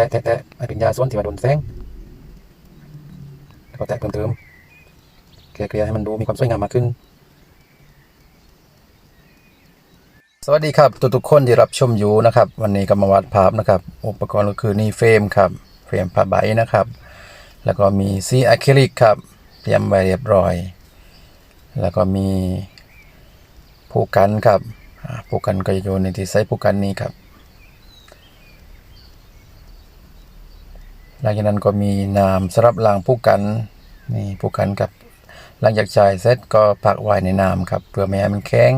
ะแตะแตะให้ป็นยาส่วนที่ว่าโดนแสงแล้วก็แตะเพิ่มเติมเกลี่ยให้มันดูมีความสวยงามมากขึ้น สวัสดีครับ ทุกๆคนที่รับชมอยู่นะครับ วันนี้ก็มาวาดภาพนะครับ อุปกรณ์ก็คือนี่เฟรมครับ เฟรมผ้าใบนะครับ แล้วก็มีสีอะคริลิกครับ เตรียมไว้เรียบร้อย แล้วก็มีผู้กันครับผู้กันก็อยู่ในที่ใช้ผู้กันนี้ครับ หลังจากนั้นก็มีน้ำสำหรับล้างผู้กันนี่ผู้กันกับหลังจากจ่ายเสร็จก็พักไว้ในน้ำครับเพื่อไม่ให้มันแข็ง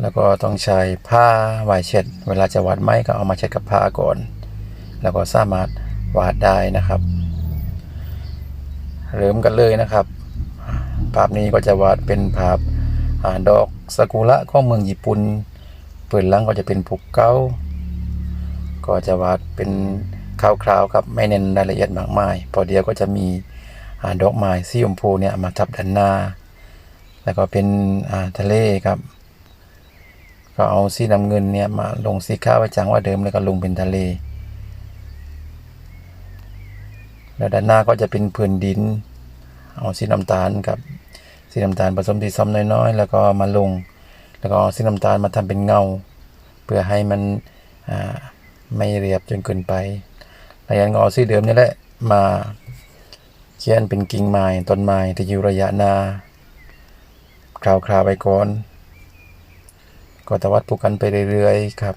แล้วก็ต้องใช้ผ้าไวายเช็ด เวลาจะวาดไม้ก็เอามาเช็ดกับผ้าก่อน แล้วก็สามารถวาดได้นะครับ เริ่มกันเลยนะครับ ภาพนี้ก็จะวาดเป็นภาพอ่าดอกซากุระของเมืองญี่ปุ่นเปิดลังก็จะเป็นภูเขา ก็จะวาดเป็นคร่าวๆครับไม่เน้นรายละเอียดมากมาย พอเดียวก็จะมีอ่าดอกไม้สีชมพูเนี่ยมาทับด้านหน้า แล้วก็เป็นทะเลครับ ก็เอาสีน้ำเงินเนี่ยมาลงสีข้าวไว้จังว่าเดิมแล้วก็ลงเป็นทะเล แล้วด้านหน้าก็จะเป็นพื้นดิน เอาสีน้ำตาลกับสีน้ำตาลผสมสีส้มน้อยๆ แล้วก็มาลง แล้วก็เอาสีน้ำตาลมาทำเป็นเงา เพื่อให้มันอ่า ไม่เรียบจนเกินไปหลังจากนั้นก็เอาสีเดิมนี่แหละมาเขียนเป็นกิ่งไม้ต้นไม้ที่อยู่ระยะหน้าคราวไปก่อน ก็ตวัดผูกกันไปเรื่อยๆครับ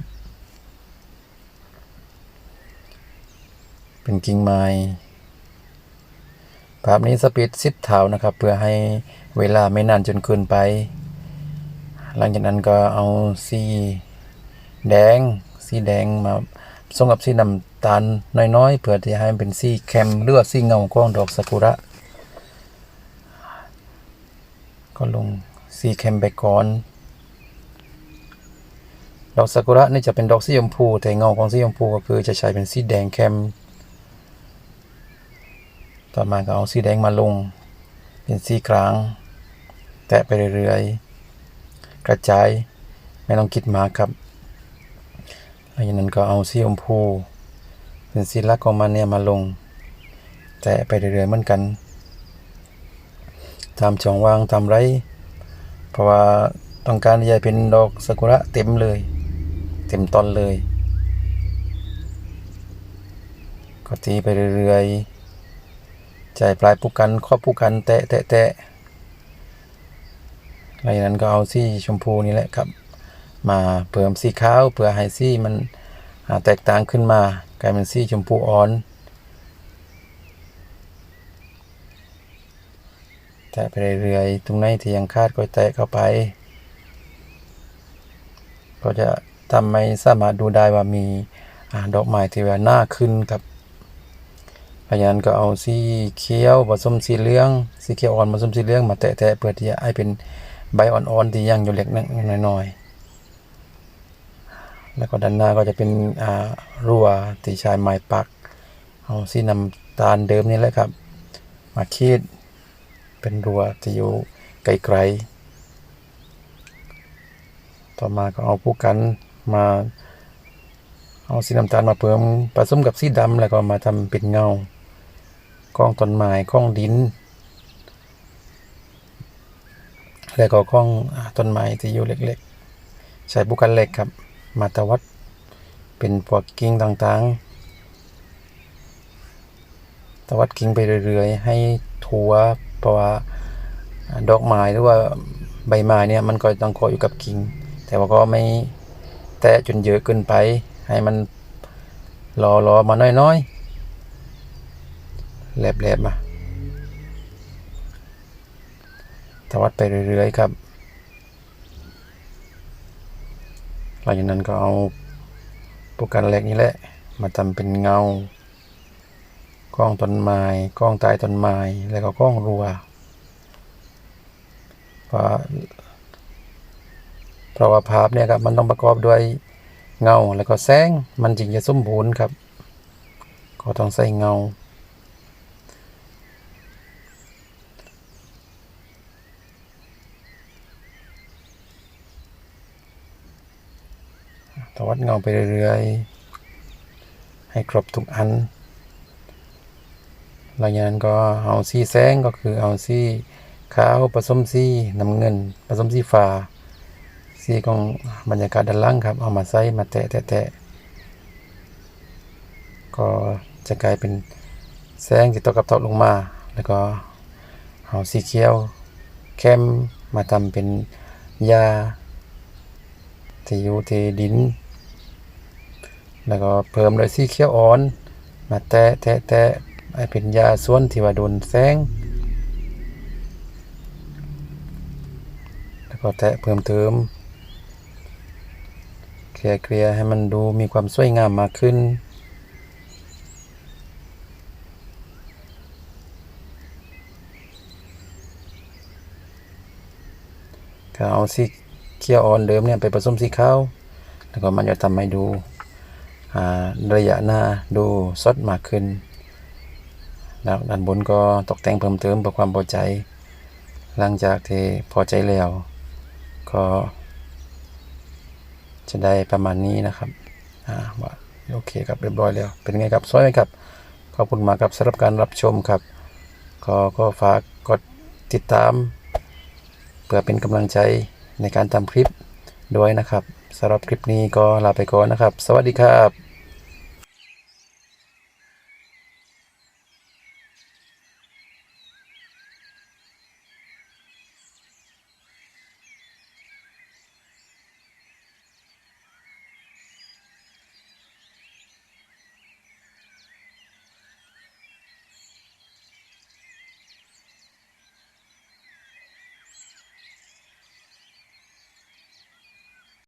เป็นกิ่งไม้ภาพนี้สปีดสิบเท่านะครับ เพื่อให้เวลาไม่นานจนเกินไป หลังจากนั้นก็เอาสีแดง สีแดงมาส่งกับสีน้ำตาลน้อยๆ เพื่อที่ให้มันเป็นสีแคมหรือว่าสีเงาของดอกซากุระ ก็ลงสีแคมไปก่อนดอกซากุระนี่จะเป็นดอกสีชมพู แต่เงาของสีชมพูก็คือจะใช้เป็นสีแดงแคมต่อมาก็เอาสีแดงมาลง เป็นสีกลาง แตะไปเรื่อยๆ กระจายไม่ต้องคิดมากครับ หลังจากนั้นก็เอาสีชมพูเป็นสีลักของมันเนี่ยมาลง แตะไปเรื่อยๆเหมือนกันตามช่องว่างตามไร เพราะว่าต้องการจะเป็นดอกซากุระเต็มเลย เต็มต้นเลย ก็ตีไปเรื่อยๆใจปลายผู้กันครอบผู้กันแตะแตะแตะหลังจากนั้นก็เอาสีชมพูนี่แหละครับ มาเพิ่มสีขาวเพื่อให้สีมันแตกต่างขึ้นมากลายเป็นสีชมพูอ่อน แตะไปเรื่อยๆตรงไหนที่ยังคาดก็แตะเข้าไป ก็จะทำให้สามารถดูได้ว่ามีอดอกไม้ที่ว่าหน้าขึ้นครับพยานก็เอาสีเขียวผสมสีเหลืองสีเขียวอ่อนผสมสีเหลืองมาแตะๆเพื่อที่จะให้เป็นใบอ่อนๆที่ยังอยู่เล็กน้อยๆ แล้วก็ด้านหน้าก็จะเป็นอ่ารั่วที่ใช้ไม้ปัก เอาสีน้ำตาลเดิมนี่แหละครับ มาขีดเป็นรั่วที่อยู่ไกลๆต่อมาก็เอาผู้กันมาเอาสีน้ำตาลมาเพิ่มผสมกับสีดำแล้วก็มาทำเป็นเงาก้องต้นไม้ก้องดิน แล้วก็ก้องต้นไม้ที่อยู่เล็กๆ ใช้บุกันเล็กครับ มาตวัดเป็นพวกกิ่งต่างๆ ตวัดกิ่งไปเรื่อยๆ ให้ทัวเพราะว่าดอกไม้หรือว่าใบไม้เนี่ยมันก็ต้องเกาะอยู่กับกิ่ง แต่ว่าก็ไม่แตะจนเยอะเกินไป ให้มันรอรอมาน้อยๆแหลบๆมาตวัดไปเรื่อยๆครับ ห ลังจากนั้นก็เอาโปรกันเล็กนี่แหละ มาทำเป็นเงากล้องต้นไม้กล้องใต้ต้นไม้แล้วก็กล้องรัวเพราะเพราะว่าภาพเนี่ยครับมันต้องประกอบด้วยเงาแล้วก็แสงมันจึงจะสมบูรณ์ครับ ก็ต้องใส่เงา ตวัดเงาไปเรื่อยให้ครบทุกอัน หลังจากนั้นก็เอาสีแสงก็คือเอาสีขาวผสมสีน้ำเงินผสมสีฟ้าสีของบรรยากาศด้านล่างครับ เอามาใส่มาแตะแตะแตะก็จะกลายเป็นแสงที่ตกกับตกลงมา แล้วก็เอาสีเขียวเข้มมาทำเป็นยาที่อยู่ที่ดิน แล้วก็เพิ่มด้วยสีเขียวอ่อน มาแตะแตะแตะให้เป็นยาส่วนที่ว่าโดนแสงแล้วก็แตะเพิ่มเติมเคลียร์เคลียให้มันดูมีความสวยงามมากขึ้นก็เอาสีเขียวอ่อนเดิมเนี่ยไปผสมสีขาวแล้วก็มันจะทำให้ดู ระยะหน้าดูสดมากขึ้นแล้วด้านบนก็ตกแต่งเพิ่มเติมเพื่อความพอใจ หลังจากที่พอใจแล้ว ก็จะได้ประมาณนี้นะครับอ่าว่าโอเคครับเรียบร้อยแล้ว เป็นไงครับสวยไหมครับ ขอบคุณมากครับสำหรับการรับชมครับ ก็ก็ฝากกดติดตาม เพื่อเป็นกำลังใจในการทำคลิปด้วยนะครับ สำหรับคลิปนี้ก็ลาไปก่อนนะครับ สวัสดีครับ